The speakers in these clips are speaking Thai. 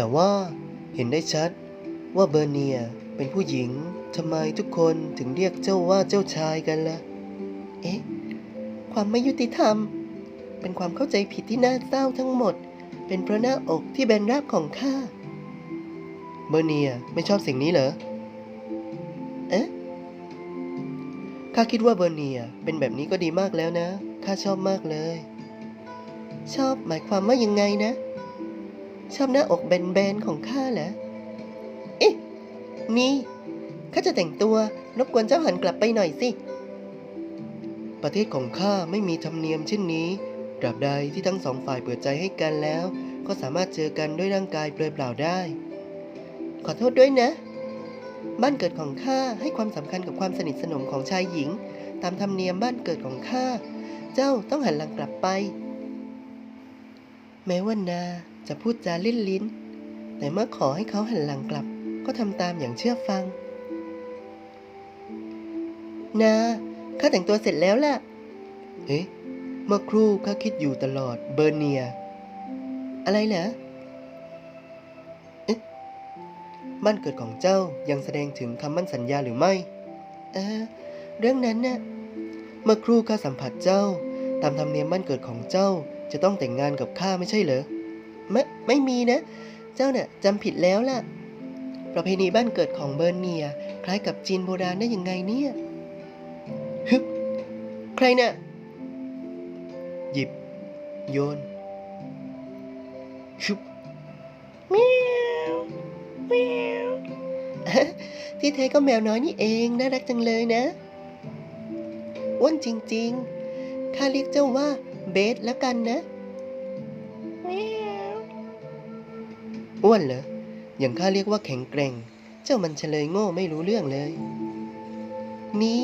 แต่ว่าเห็นได้ชัดว่าเบอร์เนียเป็นผู้หญิงทำไมทุกคนถึงเรียกเจ้าว่าเจ้าชายกันล่ะ เอ๊ะ ความไม่ยุติธรรม เป็นความเข้าใจผิดที่น่าเศร้าทั้งหมด เป็นเพราะหน้าอกที่แบนราบของข้า เบอร์เนียไม่ชอบสิ่งนี้เหรอ เอ๊ะ ข้าคิดว่าเบอร์เนียเป็นแบบนี้ก็ดีมากแล้วนะ ข้าชอบมากเลย ชอบหมายความว่ายังไงนะ ชอบหน้าอกแบนๆของข้าเหรอเอ๊ะนี่ข้าจะแต่งตัวรบกวนเจ้าหันกลับไปหน่อยสิ ประเทศของข้าไม่มีธรรมเนียมเช่นนี้ตราบใดที่ทั้งสองฝ่ายเปิดใจให้กันแล้ว ก็สามารถเจอกันด้วยร่างกายเปลือยเปล่าได้ ขอโทษด้วยนะ บ้านเกิดของข้าให้ความสำคัญกับความสนิทสนมของชายหญิง ตามธรรมเนียมบ้านเกิดของข้า เจ้าต้องหันหลังกลับไป แม้ว่านา จะพูดจาลิ้นลิ้น แต่เมื่อขอให้เขาหันหลังกลับ ก็ทำตามอย่างเชื่อฟัง นาข้าแต่งตัวเสร็จแล้วล่ะ เอ๊ะ เมื่อครู่ข้าคิดอยู่ตลอดเบอร์เนีย อะไรเหรอเอ๊ะบ้านเกิดของเจ้ายังแสดงถึงคำมั่นสัญญาหรือไม่เออเรื่องนั้นน่ะเมื่อครู่ข้าสัมผัสเจ้า ตามธรรมเนียมบ้านเกิดของเจ้าจะต้องแต่งงานกับข้าไม่ใช่เหรอ ไม่ไม่มีนะ เจ้าเน่ะจำผิดแล้วล่ะ ประเพณีบ้านเกิดของเบอร์เนีย คล้ายกับจีนโบราณได้ยังไงเนี่ยฮึบใครน่ะหยิบ โยนชุบเมียวเมียวที่แท้ก็แมวน้อยนี่เองน่ารักจังเลยนะอ้วนจริง ๆ ข้าเรียกเจ้าว่าเบสแล้วกันนะเมียว อ้วนเหรอ อย่างข้าเรียกว่าแข็งแกร่ง เจ้ามันเฉลยโง่ไม่รู้เรื่องเลย นี่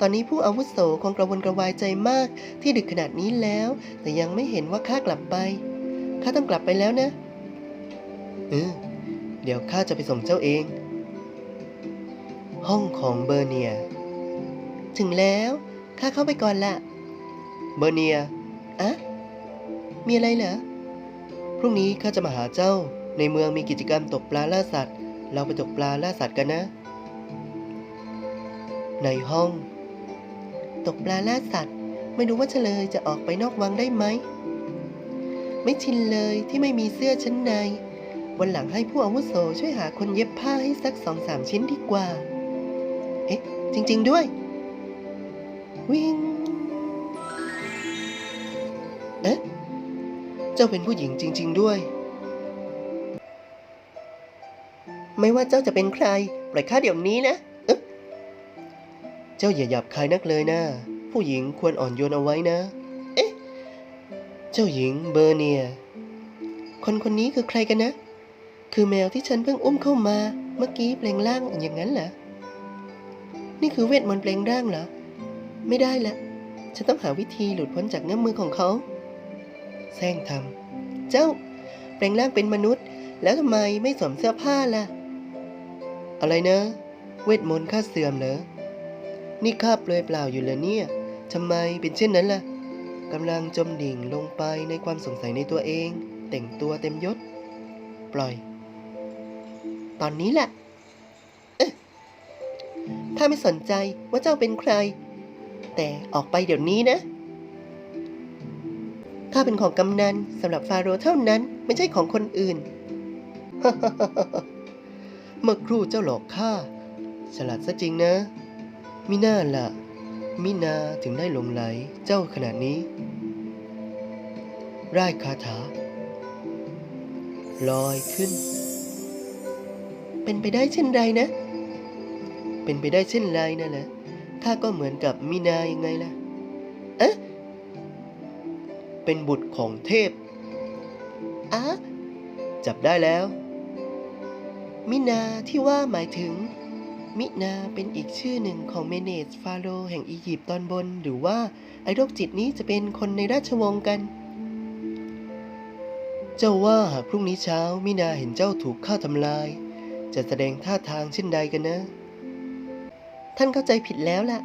ตอนนี้ผู้อาวุโสคงกระวนกระวายใจมากที่ดึกขนาดนี้แล้ว แต่ยังไม่เห็นว่าข้ากลับไป ข้าต้องกลับไปแล้วนะ เออ เดี๋ยวข้าจะไปส่งเจ้าเอง ห้องของเบอร์เนีย ถึงแล้ว ข้าเข้าไปก่อนละเบอร์เนียอะมีอะไรเหรอ พรุ่งนี้ข้าจะมาหาเจ้า ในเมืองมีกิจกรรมตกปลาล่าสัตว์ เราไปตกปลาล่าสัตว์กันนะ ในห้อง ตกปลาล่าสัตว์ ไม่รู้ว่าเฉลยจะออกไปนอกวังได้ไหม ไม่ชินเลยที่ไม่มีเสื้อชั้นใน วันหลังให้ผู้อาวุโสช่วยหาคนเย็บผ้าให้สักสองสามชิ้นดีกว่า เอ๊ะ จริง ๆ ด้วย วิ่ง เอ๊ะ เจ้าเป็นผู้หญิงจริง ๆ ด้วย ไม่ว่าเจ้าจะเป็นใคร ปล่อยข้าเดี๋ยวนี้นะอึ๊บเจ้าอย่าหยาบคายนักเลยนะ ผู้หญิงควรอ่อนโยนเอาไว้นะ เอ๊ะ เจ้าหญิงเบอร์เนีย คนคนนี้คือใครกันนะ คือแมวที่ฉันเพิ่งอุ้มเข้ามา เมื่อกี้แปลงร่างอย่างนั้นเหรอ นี่คือเวทมนต์แปลงร่างเหรอ ไม่ได้ละ ฉันต้องหาวิธีหลุดพ้นจากเงื้อมมือของเขา แซงทำเจ้าแปลงร่างเป็นมนุษย์ แล้วทำไมไม่สวมเสื้อผ้าล่ะ อะไรนะ เวทมนต์ข้าเสื่อมเหรอ นี่ข้าเปลอยเปล่าอยู่เลยเนี่ยทำไมเป็นเช่นนั้นล่ะกำลังจมดิ่งลงไปในความสงสัยในตัวเอง แต่งตัวเต็มยศ ปล่อย ตอนนี้แหละเอ๊ะข้าไม่สนใจว่าเจ้าเป็นใคร แต่ออกไปเดี๋ยวนี้นะข้าเป็นของกำนันสำหรับฟาโรห์เท่านั้นไม่ใช่ของคนอื่น เมื่อครู่เจ้าหลอกข้าฉลาดซะจริงนะ มิน่าล่ะมินาถึงได้หลงไหลเจ้าขนาดนี้ ร่ายคาถา ลอยขึ้น เป็นไปได้เช่นไรนะ เป็นไปได้เช่นไรนั่นแหละข้าก็เหมือนกับมินายังไงล่ะ เอ๊ะ เป็นบุตรของเทพอะจับได้แล้ว มินาที่ว่าหมายถึง มินาเป็นอีกชื่อหนึ่งของเมเนสฟาโรแห่งอียิปต์ตอนบน หรือว่าไอโรคจิตนี้จะเป็นคนในราชวงศ์กัน เจ้าว่าหากพรุ่งนี้เช้ามินาเห็นเจ้าถูกฆ่าทำลาย จะแสดงท่าทางเช่นใดกันนะ ท่านเข้าใจผิดแล้วล่ะ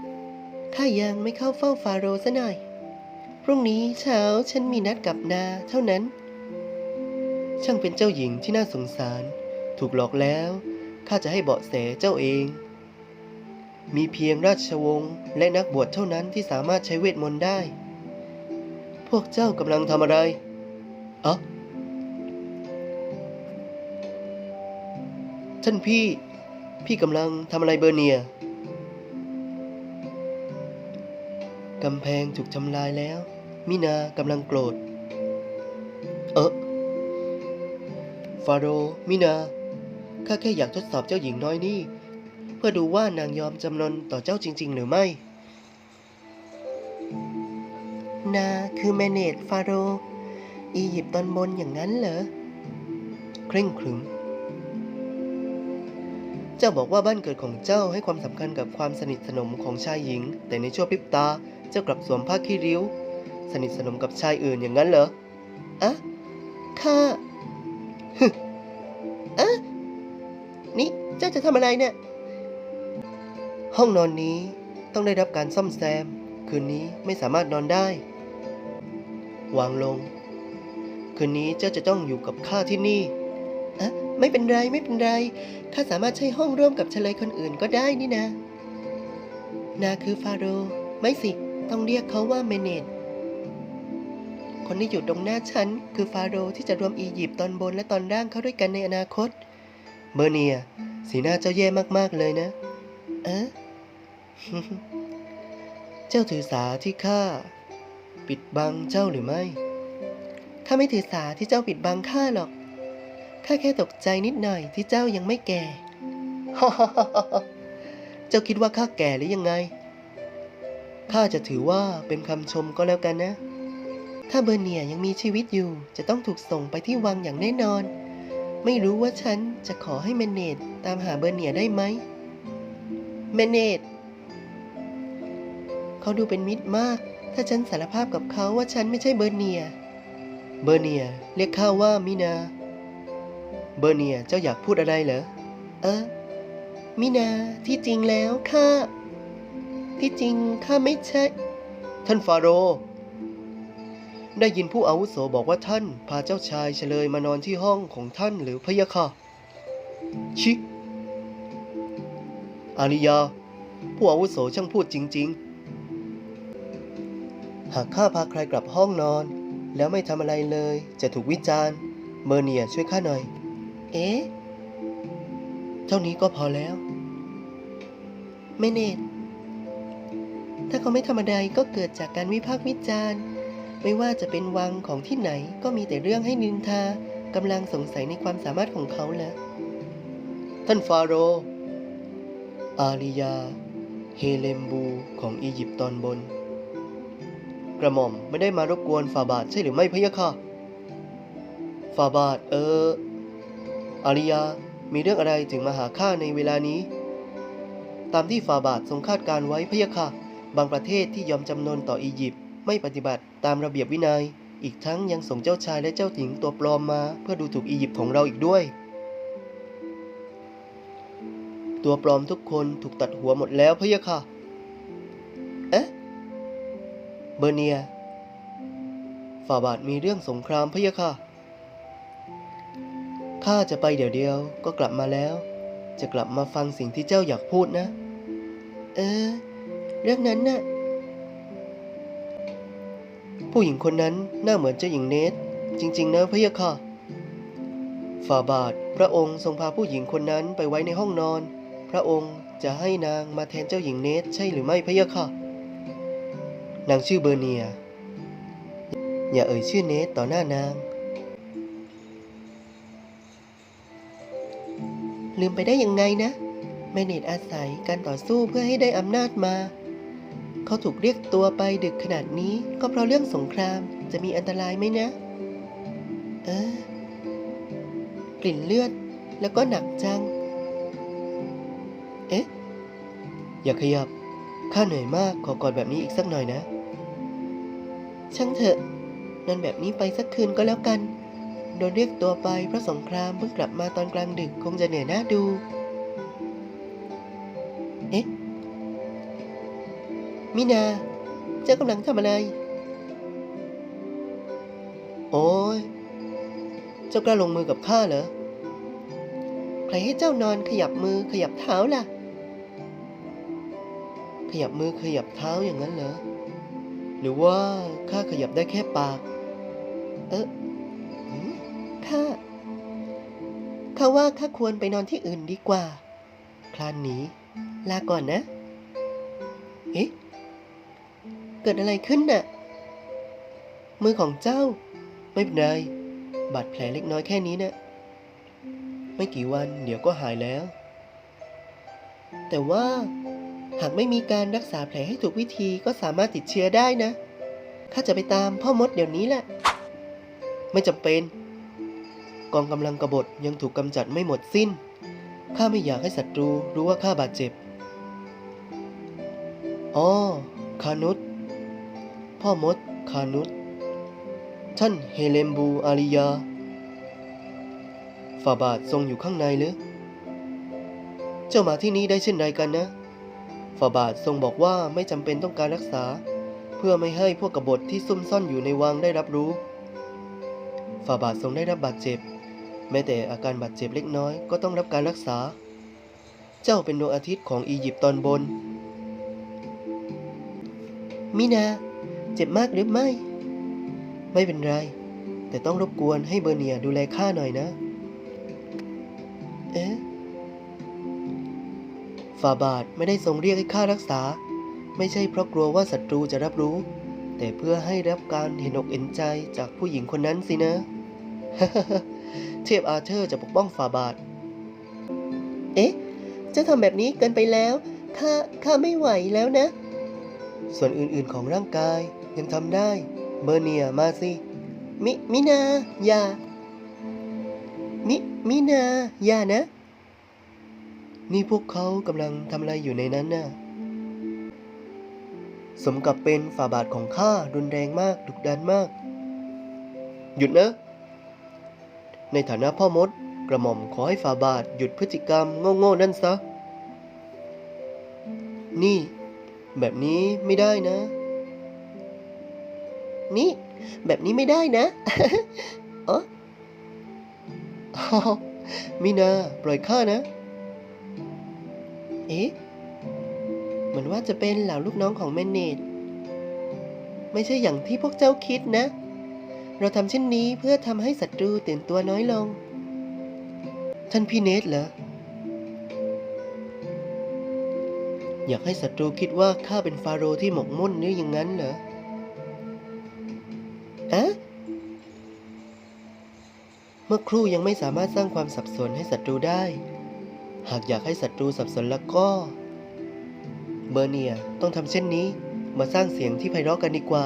ข้ายังไม่เข้าเฝ้าฟาโรห์ซะหน่อย พรุ่งนี้เช้าฉันมีนัดกับนาเท่านั้น ช่างเป็นเจ้าหญิงที่น่าสงสาร ถูกหลอกแล้วข้าจะให้เบาะแสเจ้าเอง มีเพียงราชวงศ์และนักบวชเท่านั้นที่สามารถใช้เวทมนต์ได้ พวกเจ้ากำลังทำอะไรอ๋อท่านพี่ พี่กำลังทำอะไรเบอร์เนียกำแพงถูกทำลายแล้ว มินากำลังโกรธ เออฟาโรมินา ข้าแค่อยากทดสอบเจ้าหญิงน้อยนี่ เพื่อดูว่านางยอมจำนนต่อเจ้าจริง ๆ หรือไม่ นาคือแมเนตฟาโร อียิปต์ตอนบนอย่างนั้นเหรอ เคร่งขรึม เจ้าบอกว่าบ้านเกิดของเจ้าให้ความสำคัญกับความสนิทสนมของชายหญิง แต่ในชั่วพริบตา เจ้ากลับสวมผ้าขี้ริ้ว สนิทสนมกับชายอื่นอย่างนั้นเหรอ อะ ข้า เจ้าจะทำอะไรเนี่ย ห้องนอนนี้ต้องได้รับการซ่อมแซม คืนนี้ไม่สามารถนอนได้ วางลง คืนนี้เจ้าจะต้องอยู่กับข้าที่นี่อะไม่เป็นไรไม่เป็นไรข้าสามารถใช้ห้องร่วมกับเฉลยคนอื่นก็ได้นี่นะนาคือฟาโรห์ไม่สิ ต้องเรียกเขาว่าเมเนตคนที่อยู่ตรงหน้าฉัน คือฟาโรห์ที่จะรวมอียิปต์ตอนบนและตอนล่างเข้าด้วยกันในอนาคตเบอร์เนีย สีหน้าเจ้าแย่มากๆเลยนะเอ๊ะเจ้าถือสาที่ข้าปิดบังเจ้าหรือไม่ ข้าไม่ถือสาที่เจ้าปิดบังข้าหรอก ข้าแค่ตกใจนิดหน่อยที่เจ้ายังไม่แก่ เจ้าคิดว่าข้าแก่หรือยังไง ข้าจะถือว่าเป็นคำชมก็แล้วกันนะ ถ้าเบอร์เนียยังมีชีวิตอยู่จะต้องถูกส่งไปที่วังอย่างแน่นอน ไม่รู้ว่าฉันจะขอให้เมเนตตามหาเบอร์เนียได้ไหมเมเนตเขาดูเป็นมิตรมาก ถ้าฉันสารภาพกับเขาว่าฉันไม่ใช่เบอร์เนีย เบอร์เนียเรียกข้าว่ามินา เบอร์เนียเจ้าอยากพูดอะไรเหรอ เออ มินาที่จริงแล้วข้า ที่จริงข้าไม่ใช่ ท่านฟาโร ได้ยินผู้อาวุโสบอกว่าท่าน พาเจ้าชายเฉลยมานอนที่ห้องของท่านหรือพะยะค่ะ ชิอาริยา ผู้อาวุโสช่างพูดจริง ๆ หากข้าพาใครกลับห้องนอน แล้วไม่ทำอะไรเลย จะถูกวิจารณ์ เมอร์เนียช่วยข้าหน่อย เอ๊ะ เท่านี้ก็พอแล้ว ไม่เนตถ้าเขาไม่ทำอะไรก็เกิดจากการวิพากษ์วิจารณ์ ไม่ว่าจะเป็นวังของที่ไหนก็มีแต่เรื่องให้นินทากำลังสงสัยในความสามารถของเขาแล้ว ท่านฟาโรห์อาริยา เฮเลมบูของอียิปต์ตอนบน กระหม่อมไม่ได้มารบกวนฟาบาทใช่หรือไม่พะยะค่ะฟาบาทเออ อาริยา มีเรื่องอะไรถึงมาหาข้าในเวลานี้ ตามที่ฟาบาททรงคาดการไว้พะยะค่ะ บางประเทศที่ยอมจำนนต่ออียิปต์ ไม่ปฏิบัติตามระเบียบวินยัย อีกทั้งยังส่งเจ้าชายและเจ้าหญิงตัวปลอมมาเพื่อดูถูกอียิปต์ของเราอีกด้วย ตัวปลอมทุกคนถูกตัดหัวหมดแล้วพะยะค่ะ เอ๊ะ เบอร์เนีย ฝ่าบาทมีเรื่องสงครามพะยะค่ะ ข้าจะไปเดี๋ยวเดียวก็กลับมาแล้ว จะกลับมาฟังสิ่งที่เจ้าอยากพูดนะ เออ เรื่องนั้นน่ะ ผู้หญิงคนนั้นหน้าเหมือนเจ้าหญิงเนทจริง ๆ นะพะยะค่ะ ฝ่าบาทพระองค์ทรงพาผู้หญิงคนนั้นไปไว้ในห้องนอน พระองค์จะให้นางมาแทนเจ้าหญิงเนทใช่หรือไม่พะยะค่ะ นางชื่อเบอร์เนีย อย่าเอ่ยชื่อเนทต่อหน้านาง ลืมไปได้ยังไงนะแมเนตอาศัยการต่อสู้เพื่อให้ได้อำนาจมา เขาถูกเรียกตัวไปดึกขนาดนี้ ก็เพราะเรื่องสงครามจะมีอันตรายไหมนะ เออกลิ่นเลือดแล้วก็หนักจัง เอ๊ะ อย่าขยับ ข้าเหนื่อยมากขอกอดแบบนี้อีกสักหน่อยนะ ช่างเถอะนอนแบบนี้ไปสักคืนก็แล้วกัน โดนเรียกตัวไปเพราะสงครามเพิ่งกลับมาตอนกลางดึกคงจะเหนื่อยหน้าดู มินา เจ้ากำลังทำอะไร โอ้ย เจ้ากล้าลงมือกับข้าเหรอ ใครให้เจ้านอนขยับมือขยับเท้าล่ะ ขยับมือขยับเท้าอย่างนั้นเหรอ หรือว่าข้าขยับได้แค่ปาก เอ๊ะหืมข้า ข้าว่าข้าควรไปนอนที่อื่นดีกว่า คลานหนี ลาก่อนนะ เอ๊ะ เกิดอะไรขึ้นน่ะ มือของเจ้า ไม่เป็นไร บาดแผลเล็กน้อยแค่นี้นะไม่กี่วันเดี๋ยวก็หายแล้ว แต่ว่าหากไม่มีการรักษาแผลให้ถูกวิธีก็สามารถติดเชื้อได้นะ ข้าจะไปตามพ่อมดเดี๋ยวนี้แหละ ไม่จำเป็น กองกำลังกบฏยังถูกกำจัดไม่หมดสิ้น ข้าไม่อยากให้ศัตรูรู้ว่าข้าบาดเจ็บ อ๋อ คานุษ พ่อมดคานุษท่านเฮเลมบูอาริยา ฝ่าบาททรงอยู่ข้างในหรือ เจ้ามาที่นี้ได้เช่นไรกันนะ ฝ่าบาททรงบอกว่าไม่จำเป็นต้องการรักษา เพื่อไม่ให้พวกกบฏที่ซุ่มซ่อนอยู่ในวังได้รับรู้ ฝ่าบาททรงได้รับบาดเจ็บ แม้แต่อาการบาดเจ็บเล็กน้อยก็ต้องรับการรักษา เจ้าเป็นดวงอาทิตย์ของอียิปต์ตอนบน มินา เจ็บมากหรือไม่ ไม่เป็นไร แต่ต้องรบกวนให้เบอร์เนียดูแลข้าหน่อยนะ เอ๊ะฝ่าบาทไม่ได้ทรงเรียกให้ข้ารักษา ไม่ใช่เพราะกลัวว่าศัตรูจะรับรู้ แต่เพื่อให้รับการเห็นอกเห็นใจจากผู้หญิงคนนั้นสินะ เทพอาเธอร์จะปกป้องฝ่าบาท เอ๊ะจ้าทำแบบนี้เกินไปแล้ว ข้า ข้าไม่ไหวแล้วนะ ส่วนอื่นๆของร่างกาย ยังทำได้ เบอร์เนียมาสิ มิ มินา อย่า มิ มินา อย่านะ นี่พวกเขากำลังทำอะไรอยู่ในนั้นน่ะ สมกับเป็นฝ่าบาทของข้ารุนแรงมาก ดุดันมาก หยุดนะ ในฐานะพ่อมด กระหม่อมขอให้ฝ่าบาทหยุดพฤติกรรมโง่ๆนั่นซะ นี่ แบบนี้ไม่ได้นะ นี่ แบบนี้ไม่ได้นะเอออ๋อมินาปล่อยข้านะ เอ๊ะ เหมือนว่าจะเป็นเหล่าลูกน้องของแมนเนตไม่ใช่อย่างที่พวกเจ้าคิดนะ เราทำเช่นนี้เพื่อทำให้ศัตรูตื่นตัวน้อยลง ท่านพี่เนทเหรอ อยากให้ศัตรูคิดว่าข้าเป็นฟาโรห์ที่หมกมุ่นหรืออย่างนั้นเหรอ อะเมื่อครู่ยังไม่สามารถสร้างความสับสนให้ศัตรูได้ หากอยากให้ศัตรูสับสนแล้วก็ เบอร์เนียต้องทำเช่นนี้ มาสร้างเสียงที่ไพเราะกันดีกว่า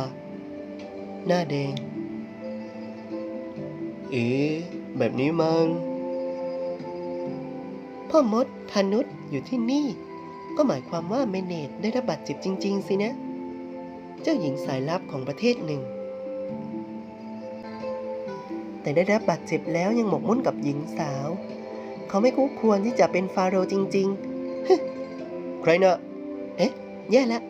หน้าแดง เอ๊ะแบบนี้มันพ่อมดพานุษย์อยู่ที่นี่ ก็หมายความว่าเมเนตได้รับบาดเจ็บจริง ๆ สินะ เจ้าหญิงสายลับของประเทศหนึ่ง แต่ได้รับบาดเจ็บแล้วยังหมกมุ่นกับหญิงสาว เขาไม่คู่ควรที่จะเป็นฟาโรห์จริงๆ ใครนะเอ๊ะ แย่แล้ว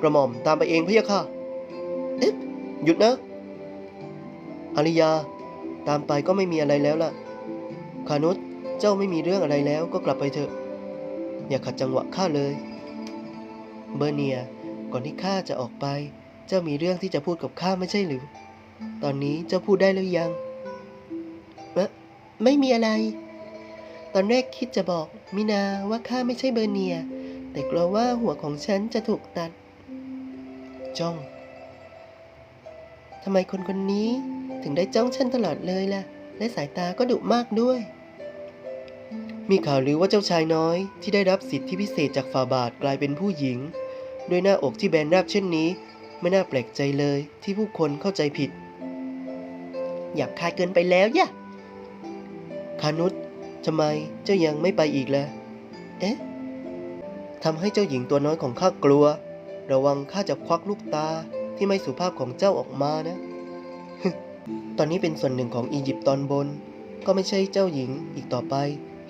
กระหม่อมตามไปเองพะยะค่ะเอ๊ะหยุดนะอาริยา ตามไปก็ไม่มีอะไรแล้วล่ะ คานุษเจ้าไม่มีเรื่องอะไรแล้วก็กลับไปเถอะ อย่าขัดจังหวะข้าเลย เบอร์เนียก่อนที่ข้าจะออกไป เจ้ามีเรื่องที่จะพูดกับข้าไม่ใช่หรือ ตอนนี้เจ้าพูดได้หรือยังเอ๊ะไม่มีอะไร ตอนแรกคิดจะบอกมินาว่าข้าไม่ใช่เบอร์เนีย แต่กลัวว่าหัวของฉันจะถูกตัด จ้องทำไมคนคนนี้ถึงได้จ้องฉันตลอดเลยล่ะ และสายตาก็ดุมากด้วย มีข่าวลือว่าเจ้าชายน้อย ที่ได้รับสิทธิพิเศษจากฝ่าบาทกลายเป็นผู้หญิง ด้วยหน้าอกที่แบนราบเช่นนี้ ไม่น่าแปลกใจเลยที่ผู้คนเข้าใจผิด หยาบคายเกินไปแล้วย่ะคานุษทำไมเจ้ายังไม่ไปอีกล่ะ เอ๊ะทำให้เจ้าหญิงตัวน้อยของข้ากลัว ระวังข้าจะควักลูกตาที่ไม่สุภาพของเจ้าออกมานะ ตอนนี้เป็นส่วนหนึ่งของอียิปต์ตอนบน ก็ไม่ใช่เจ้าหญิงอีกต่อไป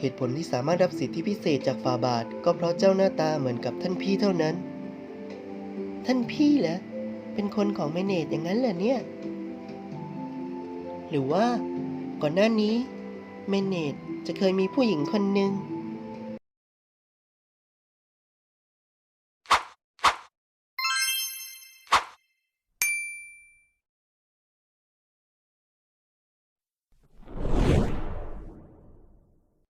เหตุผลที่สามารถรับสิทธิพิเศษจากฝาบาท ก็เพราะเจ้าหน้าตาเหมือนกับท่านพี่เท่านั้น ท่านพี่เหรอ เป็นคนของเมเนตอย่างนั้นเหรอเนี่ย หรือว่าก่อนหน้านี้เมเนตจะเคยมีผู้หญิงคนหนึ่ง